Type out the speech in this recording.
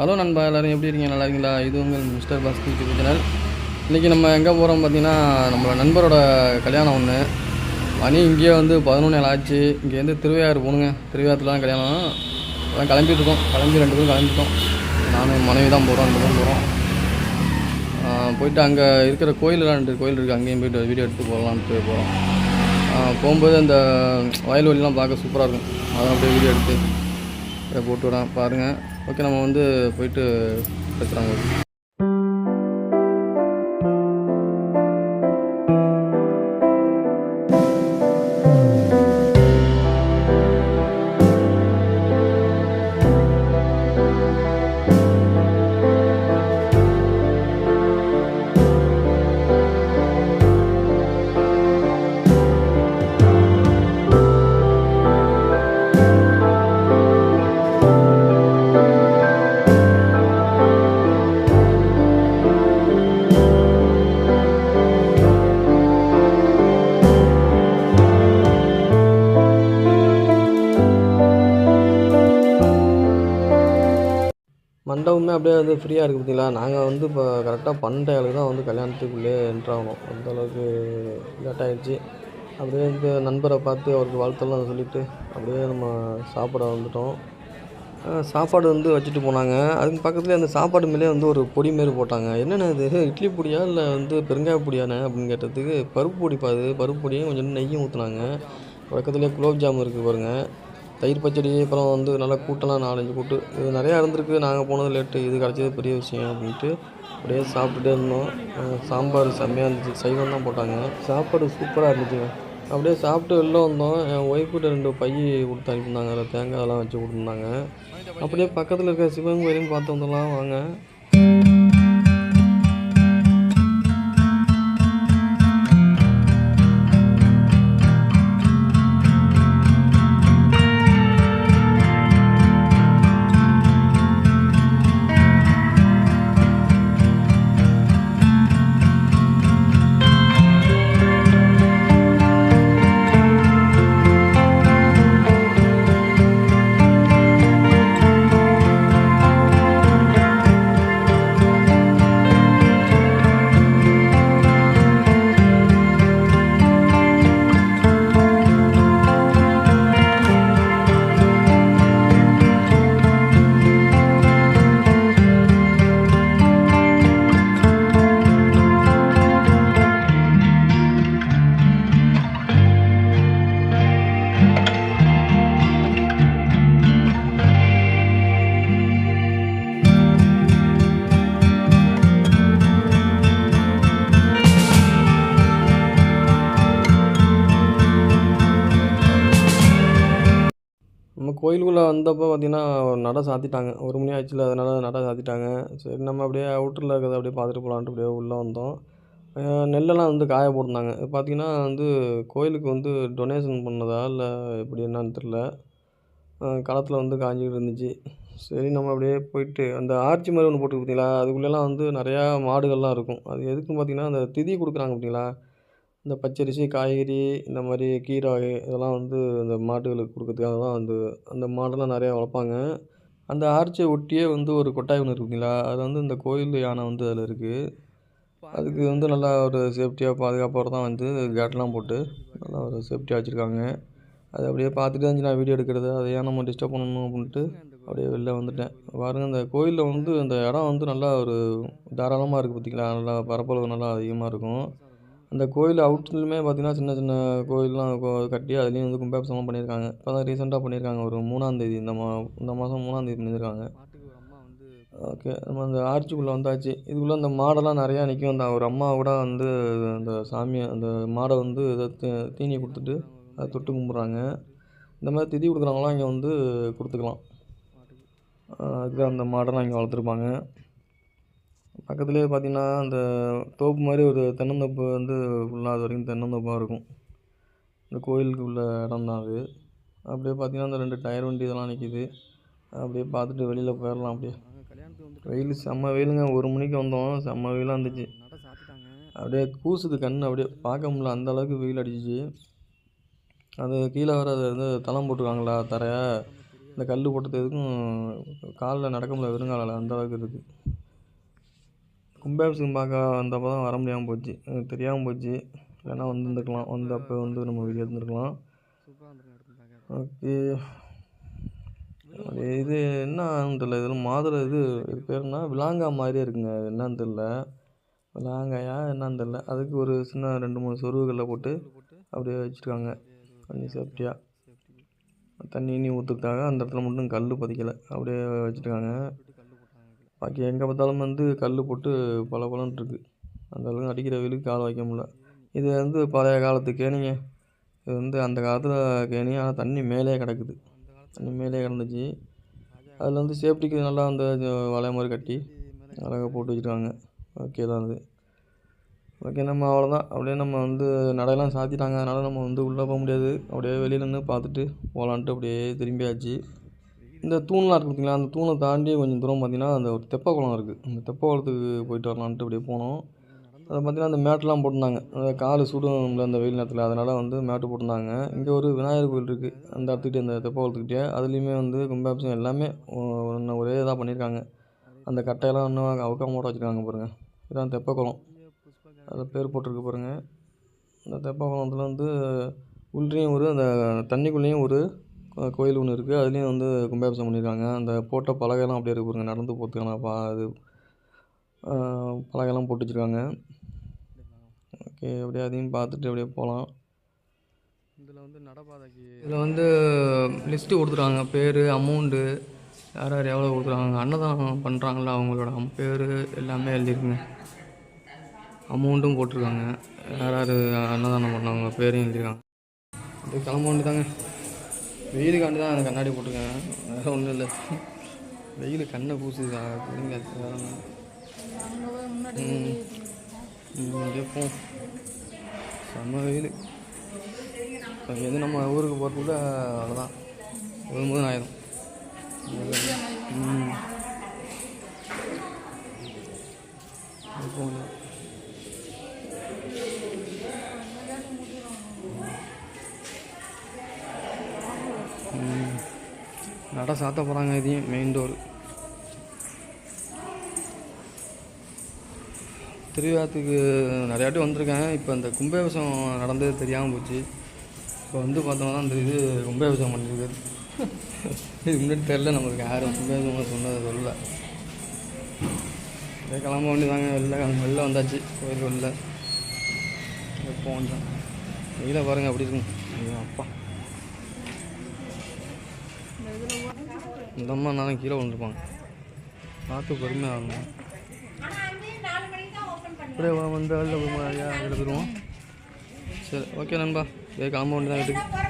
Hello நண்பா எல்லோரும் எப்படி இருக்கீங்க? நல்லா இருக்கீங்களா? இது உங்கள் மிஸ்டர் பாஸ் யூடியூப் சேனல். இன்றைக்கி நம்ம எங்கே போகிறோம் பார்த்தீங்கன்னா நம்மளோட நண்பரோட கல்யாணம் ஒன்று மணி இங்கேயே வந்து பதினொன்று நாள் ஆச்சு. இங்கேருந்து திருவையாறு போகணுங்க திருவையாறுலாம் கல்யாணம். அதான் கிளம்பிட்டு இருக்கோம். கிளம்பி ரெண்டு பேரும் கிளம்பிட்டோம். நானும் மனைவி தான் போகிறோம் ரெண்டு பேரும் போகிறோம் போயிட்டு அங்கே இருக்கிற கோயில் ரெண்டு கோயில் இருக்குது அங்கேயும் போயிட்டு வீடியோ எடுத்து போகலான்ட்டு போகிறோம் போகும்போது அந்த வயல்வெளிலாம் பார்க்க சூப்பராக இருக்கும். அதான் அப்படியே வீடியோ எடுத்து போட்டு விடலாம். பாருங்கள் ஓகே நம்ம வந்து போயிட்டு பேசுகிறாங்க மண்டபமே அப்படியே வந்து ஃப்ரீயாக இருக்குது பார்த்தீங்களா நாங்கள் வந்து இப்போ கரெக்டாக பன்னெண்டு தான் வந்து கல்யாணத்துக்குள்ளே என்ட்ரு ஆகணும். அந்த அளவுக்கு லேட் ஆகிடுச்சு அப்படியே இந்த நண்பரை பார்த்து அவருக்கு வாழ்த்தெல்லாம் சொல்லிவிட்டு அப்படியே நம்ம சாப்பிட வந்துட்டோம். சாப்பாடு வந்து வச்சுட்டு போனாங்க. அதுக்கு பக்கத்துலேயே அந்த சாப்பாடு மேலே வந்து ஒரு பொடி மாரி போட்டாங்க. என்னென்ன இது? இட்லி பொடியா இல்லை வந்து பெருங்காய பொடியானே அப்படின்னு கேட்டதுக்கு பருப்பு பொடி பாது பருப்பு பொடியும் கொஞ்சம் நெய்யும் ஊற்றுனாங்க பக்கத்துலேயே குலோப்ஜாம் இருக்குது பாருங்கள் தயிர் பச்சடி அப்புறம் வந்து நல்லா கூட்டெல்லாம் நாலஞ்சு கூட்டு. இது நிறையா இருந்திருக்கு. நாங்கள் போனது லேட்டு இது கிடச்சது பெரிய விஷயம் அப்படின்ட்டு அப்படியே சாப்பிட்டுட்டே இருந்தோம். சாம்பார் செம்மையாக இருந்துச்சு. சைவம் தான் போட்டாங்க. சாப்பாடு சூப்பராக இருந்துச்சுங்க. அப்படியே சாப்பிட்டு வெளில வந்தோம். என் ஒய்ஃப்கிட்ட ரெண்டு பை கொடுத்து அனுப்பியிருந்தாங்க. அதில் தேங்காய் எல்லாம் வச்சு கொடுத்துருந்தாங்க. அப்படியே பக்கத்தில் இருக்க சிவன் கோயிலையும் பார்த்து வந்துடலாம் வாங்க. கோயிலுக்குள்ளே வந்தப்போ பார்த்தீங்கன்னா நடை சாத்திட்டாங்க. ஒரு மணி ஆச்சுல அதனால் நடை சாத்திட்டாங்க. சரி நம்ம அப்படியே அவுட்டரில் இருக்கிறத அப்படியே பார்த்துட்டு போகலான்ட்டு அப்படியே உள்ளே வந்தோம். நெல்லெல்லாம் வந்து காய போட்டிருந்தாங்க. இது பார்த்தீங்கன்னா வந்து கோயிலுக்கு வந்து டொனேஷன் பண்ணதா இல்லை எப்படி என்னன்னு தெரில களத்தில் வந்து காஞ்சிக்கிட்டு இருந்துச்சு. சரி நம்ம அப்படியே போயிட்டு அந்த ஆர்ச்சி மாதிரி ஒன்று போட்டு பார்த்தீங்களா? அதுக்குள்ளெல்லாம் வந்து நிறையா மாடுகள்லாம் இருக்கும். அது எதுக்குன்னு பார்த்தீங்கன்னா அந்த திதி கொடுக்குறாங்க பார்த்தீங்களா? இந்த பச்சரிசி காய்கறி இந்த மாதிரி கீரை வகை இதெல்லாம் வந்து அந்த மாடுகளுக்கு கொடுக்கறதுக்காக தான் வந்து அந்த மாடெல்லாம் நிறையா வளர்ப்பாங்க. அந்த ஆர்ச்சை ஒட்டியே வந்து ஒரு கொட்டாய் ஒன்று இருக்குங்களா அது வந்து இந்த கோயில் யானை வந்து அதில் இருக்குது அதுக்கு வந்து நல்லா ஒரு சேஃப்டியாக பாதுகாப்பாக தான் வந்து கேட்லாம் போட்டு நல்லா ஒரு சேஃப்டியாக வச்சுருக்காங்க. அது அப்படியே பார்த்துட்டு தான் நான் வீடியோ எடுக்கிறது. அதை ஏன் நம்ம டிஸ்டர்ப் பண்ணணும் அப்படின்ட்டு அப்படியே வெளில வந்துட்டேன். பாருங்கள் அந்த கோயிலில் வந்து அந்த இடம் வந்து நல்லா ஒரு தாராளமாக இருக்குது பார்த்திங்களா நல்லா பரப்பளவு நல்லா அதிகமாக இருக்கும். அந்த கோயில் அவுட்லுமே பார்த்தீங்கன்னா சின்ன சின்ன கோயிலெலாம் கோ கட்டி அதுலேயும் வந்து கும்பாபிஷேகம் பண்ணியிருக்காங்க. இப்போ தான் ரீசெண்டாக பண்ணியிருக்காங்க. ஒரு மூணாந்தேதி இந்த மா இந்த மாதம் மூணாந்தேதி பண்ணியிருக்காங்க. ஓகே நம்ம அந்த ஆர்ச்சிக்குள்ளே வந்தாச்சு. இதுக்குள்ளே அந்த மாடெல்லாம் நிறையா நிற்கும் அந்த ஒரு அம்மா கூட வந்து அந்த சாமியை அந்த மாடை வந்து இதை தீ- தீனி கொடுத்துட்டு அதை தொட்டு கும்பிட்றாங்க. இந்த மாதிரி திதி கொடுக்குறவங்களாம் இங்கே வந்து கொடுத்துக்கலாம். அதுக்கு அந்த மாடெல்லாம் இங்கே வளர்த்துருப்பாங்க. பக்கத்துலேயே பார்த்தீங்கன்னா அந்த தோப்பு மாதிரி ஒரு தென்னந்தோப்பு வந்து ஃபுல்லாக அது வரைக்கும் தென்னந்தோப்பாக இருக்கும். இந்த கோயிலுக்கு உள்ள இடம் தான் அது. அப்படியே பார்த்திங்கன்னா அந்த ரெண்டு டயர் வண்டி இதெல்லாம் நிற்கிது அப்படியே பார்த்துட்டு வெளியில் போயிடலாம் அப்படியே. வெயில் செம்ம வெயிலுங்க. ஒரு மணிக்கு வந்தோம். செம்ம வெயிலாக இருந்துச்சு. அப்படியே கூசுது கண் அப்படியே பார்க்க முடியல. அந்த அளவுக்கு வெயில் அடிச்சிச்சு. அது கீழே வர அது வந்து தளம் போட்டிருக்காங்களா? தரையை. இந்த கல் போட்டது எதுக்கும் காலில் நடக்க முடியல. வெறுங்காலில். அந்த அளவுக்கு இருக்குது கும்பாபிஷேகம் பார்க்க வந்தப்போ தான் வர முடியாமல் போச்சு. எனக்கு தெரியாமல் போச்சு. இல்லைன்னா வந்துருந்துருக்கலாம் வந்து அப்போ வந்து நம்ம வீடியோ எடுத்துருக்கலாம் ஓகே. அது இது என்ன ஆகுன்னு தெரியல இதில் மாதுளை இது இது பேர் என்ன? மாதிரியே இருக்குங்க. அது என்னன்னு தெரில விலாங்காயா? என்னன்னு தெரில அதுக்கு ஒரு சின்ன ரெண்டு மூணு சொருவுகளில் போட்டு அப்படியே வச்சுருக்காங்க. கொஞ்சம் சேஃப்டியாக தண்ணி இனி ஊற்றுறதுக்காக அந்த இடத்துல மட்டும் கல் பதிக்கலை. அப்படியே வச்சுருக்காங்க. பாக்கி எங்கே பார்த்தாலும் வந்து கல் போட்டு பல இருக்கு அந்த அளவுக்கு அடிக்கிற வெயிலுக்கு கால் வைக்க முடியல. இது வந்து பழைய காலத்து கேணிங்க. இது வந்து அந்த காலத்தில் கேணி ஆனால் தண்ணி மேலே கிடக்குது. தண்ணி மேலே கிடந்துச்சு. அதில் வந்து சேஃப்டிக்கு நல்லா அந்த இது வலை மாதிரி கட்டி அழகாக போட்டு வச்சுருக்காங்க. ஓகே தான் அது. ஓகே நம்ம அவ்வளோதான் அப்படியே நம்ம வந்து நடையெல்லாம் சாத்திட்டாங்க. அதனால் நம்ம வந்து உள்ளே போக முடியாது. அப்படியே வெளியில் நின்று பார்த்துட்டு போகலான்ட்டு அப்படியே திரும்பியாச்சு. இந்த தூண்லாம் இருக்குது பார்த்திங்களா அந்த தூணை தாண்டி கொஞ்சம் தூரம் பார்த்திங்கன்னா அந்த ஒரு தெப்ப குளம் இருக்குது அந்த தெப்ப குளத்துக்கு போயிட்டு வரலான்ட்டு அப்படியே போனோம். அதை பார்த்திங்கன்னா அந்த மேட்டெலாம் போட்டிருந்தாங்க. அந்த கால் இல்லை அந்த வெயில் நேரத்தில் அதனால் வந்து மேட்டு போட்டிருந்தாங்க. இங்கே ஒரு விநாயகர் கோயில் இருக்குது அந்த இடத்துக்கிட்டே அந்த தெப்ப குளத்துக்கிட்டே. அதுலேயுமே வந்து கும்பாபிஷம் எல்லாமே ஒன்று ஒரே இதாக பண்ணியிருக்காங்க. அந்த கட்டையெல்லாம் இன்னும் அவுக்காம போட்டு வச்சுருக்காங்க பாருங்கள் இதுதான் தெப்ப குளம். அதில் பேர் போட்டிருக்கு பாருங்கள் அந்த தெப்ப குளத்தில் வந்து உள்ளேயும் ஒரு அந்த தண்ணிக்குள்ளேயும் ஒரு கோயில் ஒன்று இருக்குது அதுலேயும் வந்து கும்பாபிஷேகம் பண்ணியிருக்காங்க அந்த போட்ட பலகைலாம் அப்படியே இருக்கு பாருங்க. நடந்து போகிறதுக்கான பா ஆஹ், பலகைலாம் போட்டு வச்சுருக்காங்க. ஓகே அப்படியே அதையும் பார்த்துட்டு அப்படியே போகலாம் இதில் வந்து நடப்பாதைக்கு இதில் வந்து லிஸ்ட்டு கொடுத்துருக்காங்க பேர் அமௌண்ட்டு யார் யார் எவ்வளோ கொடுத்துருக்காங்க அன்னதானம் பண்ணுறாங்களா அவங்களோட பேர் எல்லாமே எழுதியிருக்குங்க அமௌண்ட்டும் போட்டிருக்காங்க. யார் யார் அன்னதானம் பண்ணவங்க பேரையும் எழுதியிருக்காங்க அப்படியே கிளம்ப வேண்டியதாங்க வெயிலுக்காண்டி தான் கண்ணாடி போட்டிருக்கேன் வேறு ஒன்றும் இல்லை. வெயில் கண்ணை பூசுது. பிள்ளைங்க வேறு அப்படியே செம்ம வெயில். இப்போ நம்ம ஊருக்கு போகிறதுக்குள்ள அவ்வளோதான் முதல் ஆயிடும் ம். அது கடை சாத்த போகிறாங்க இதையும் மெயின் டோர் திருவிழாத்துக்கு நிறையாட்டி வந்திருக்கேன். இப்போ இந்த கும்பாபிஷம் நடந்தது தெரியாமல் போச்சு. இப்போ வந்து பார்த்தோம்னா அந்த இது கும்பாபிஷேகம் பண்ணியிருக்கு இதுக்கு முன்னாடி தெரில நம்மளுக்கு யாரும் கும்பாபிஷம் சொன்னது சொல்லல. அப்படியே கிளம்ப வேண்டியதாங்க வெளில கிளம்ப- வெளில வந்தாச்சு. கோயில் வெளில எப்போ வந்தேன் வெளியில் பாருங்கள் அப்படி இருக்கும் ஐயோ அப்பா. இந்த அம்மா நானும் கீழே விழுந்துருப்பாங்க. பார்த்து பொறுமையாக ஆகணும் அப்படியே வா- வந்து வெளில போய் சரி ஓகே நண்பா. இதே கிளம்ப வேண்டியதான் வீட்டுக்கு